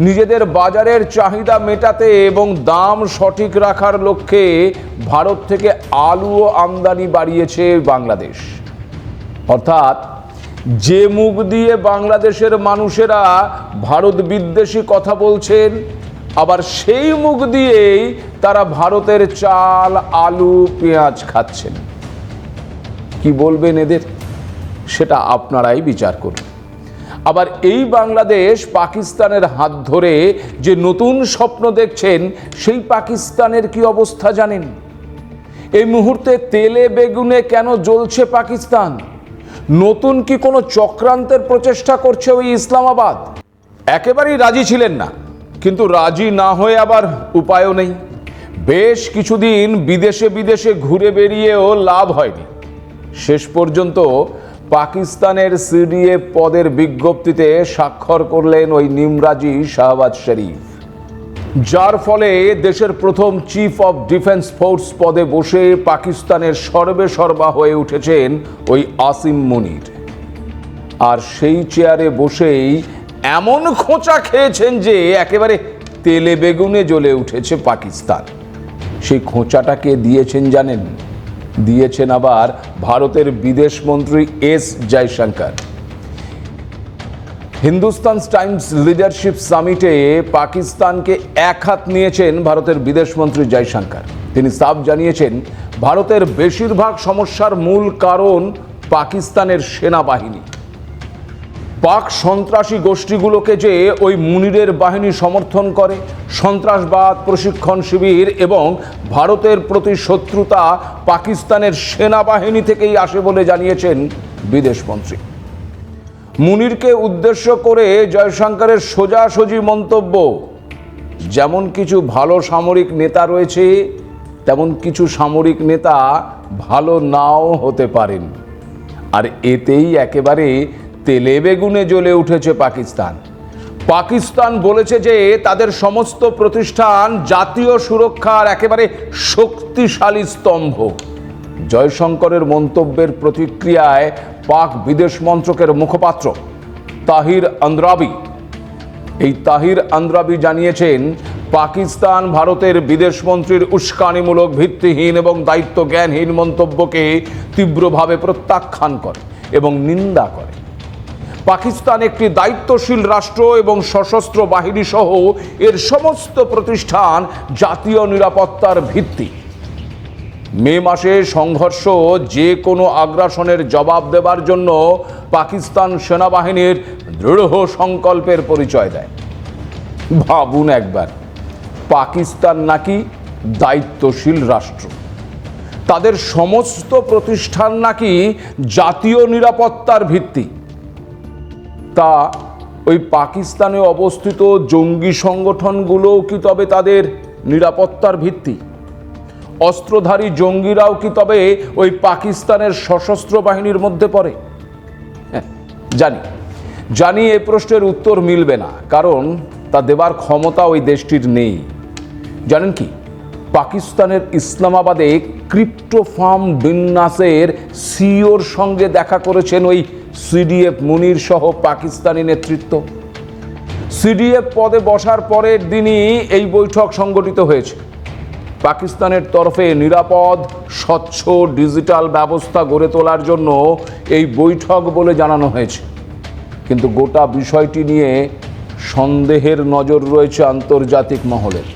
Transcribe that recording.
নিজেদের বাজারের চাহিদা মেটাতে এবং দাম সঠিক রাখার লক্ষ্যে ভারত থেকে আলুও আমদানি বাড়িয়েছে বাংলাদেশ। অর্থাৎ যে মুখ দিয়ে বাংলাদেশের মানুষেরা ভারত বিদ্বেষী কথা বলছেন, আবার সেই মুখ দিয়েই তারা ভারতের চাল, আলু, পেঁয়াজ খাচ্ছেন। কি বলবেন এদের? সেটা আপনারাই বিচার করুন। আবার এই বাংলাদেশ পাকিস্তানের হাত ধরে যে নতুন স্বপ্ন দেখছেন, সেই পাকিস্তানের কি অবস্থা জানেন? এই মুহূর্তে তেলে বেগুনে কেন জ্বলছে পাকিস্তান? নতুন কি কোনো চক্রান্তের প্রচেষ্টা করছে ওই ইসলামাবাদ? একেবারেই রাজি ছিলেন না, কিন্তু রাজি না হয়ে আবার উপায়ও নেই। বেশ কিছুদিন বিদেশে বিদেশে ঘুরে বেরিয়েও লাভ হয়নি। শেষ পর্যন্ত পাকিস্তানের সিডিএফ পদের বিজ্ঞপ্তিতে স্বাক্ষর করলেন ওই নিমরাজি শাহবাজ শরীফ। যার ফলে দেশের প্রথম চিফ অফ ডিফেন্স ফোর্স পদে বসে পাকিস্তানের সর্বে সর্বা হয়ে উঠেছেন ওই আসিম মুনির। আর সেই চেয়ারে বসেই এমন খোঁচা খেয়েছেন যে একেবারে তেলে বেগুনে জ্বলে উঠেছে পাকিস্তান। সেই খোঁচাটাকে দিয়েছেন জানেন দিয়েছেন আবার ভারতের বিদেশ মন্ত্রী S Jaishankar. Hindustan Times leadership সামিটে পাকিস্তানকে এক হাত নিয়েছেন ভারতের বিদেশমন্ত্রী জয়শঙ্কর। তিনি সাফ জানিয়েছেন, ভারতের বেশিরভাগ সমস্যার মূল কারণ পাকিস্তানের সেনাবাহিনী। পাক সন্ত্রাসী গোষ্ঠীগুলোকে যে ওই মুনিরের বাহিনী সমর্থন করে, সন্ত্রাসবাদ, প্রশিক্ষণ শিবির এবং ভারতের প্রতি শত্রুতা পাকিস্তানের সেনাবাহিনী থেকেই আসে বলে জানিয়েছেন বিদেশমন্ত্রী। মুনিরকে উদ্দেশ্য করে জয়শঙ্করের সোজাসুজি মন্তব্য, যেমন কিছু ভালো সামরিক নেতা রয়েছে, তেমন কিছু সামরিক নেতা ভালো নাও হতে পারেন। আর এতেই একেবারে তেলে বেগুনে জ্বলে উঠেছে পাকিস্তান। পাকিস্তান বলেছে যে তাদের সমস্ত প্রতিষ্ঠান জাতীয় সুরক্ষার একেবারে শক্তিশালী স্তম্ভ। জয়শঙ্করের মন্তব্যের প্রতিক্রিয়ায় পাক বিদেশ মন্ত্রকের মুখপাত্র তাহির আন্দ্রাবি। এই তাহির আন্দ্রাবি জানিয়েছেন, পাকিস্তান ভারতের বিদেশমন্ত্রীর উস্কানিমূলক ভিত্তিহীন এবং দায়িত্ব জ্ঞানহীন মন্তব্যকে তীব্রভাবে প্রত্যাখ্যান করে এবং নিন্দা করে। পাকিস্তান একটি দায়িত্বশীল রাষ্ট্র এবং সশস্ত্র বাহিনী সহ এর সমস্ত প্রতিষ্ঠান জাতীয় নিরাপত্তার ভিত্তি। মে মাসে সংঘর্ষ যে কোনো আগ্রাসনের জবাব দেবার জন্য পাকিস্তান সেনাবাহিনীর দৃঢ় সংকল্পের পরিচয় দেয়। ভাবুন একবার, পাকিস্তান নাকি দায়িত্বশীল রাষ্ট্র? তাদের সমস্ত প্রতিষ্ঠান নাকি জাতীয় নিরাপত্তার ভিত্তি? তা ওই পাকিস্তানে অবস্থিত জঙ্গি সংগঠনগুলোও কি তবে তাদের নিরাপত্তার ভিত্তি? অস্ত্রধারী জঙ্গিরাও কি তবে ওই পাকিস্তানের সশস্ত্র বাহিনীর মধ্যে পড়ে? হ্যাঁ, জানি। জানি এ প্রশ্নের উত্তর মিলবে না কারণ তা দেবার ক্ষমতা ওই দেশটির নেই। জানেন কি? পাকিস্তানের ইসলামাবাদে ক্রিপ্টো ফার্ম বিন্যাসের সিওর সঙ্গে দেখা করেছেন ওই সিডিএফ মুনির সহ পাকিস্তানি নেতৃত্ব। সিডিএফ পদে বসার পরের দিনই এই বৈঠক সংগঠিত হয়েছে। পাকিস্তানের তরফে নিরাপদ, স্বচ্ছ, ডিজিটাল ব্যবস্থা গড়ে তোলার জন্য এই বৈঠক বলে জানানো হয়েছে। কিন্তু গোটা বিষয়টি নিয়ে সন্দেহের নজর রয়েছে আন্তর্জাতিক মহলের।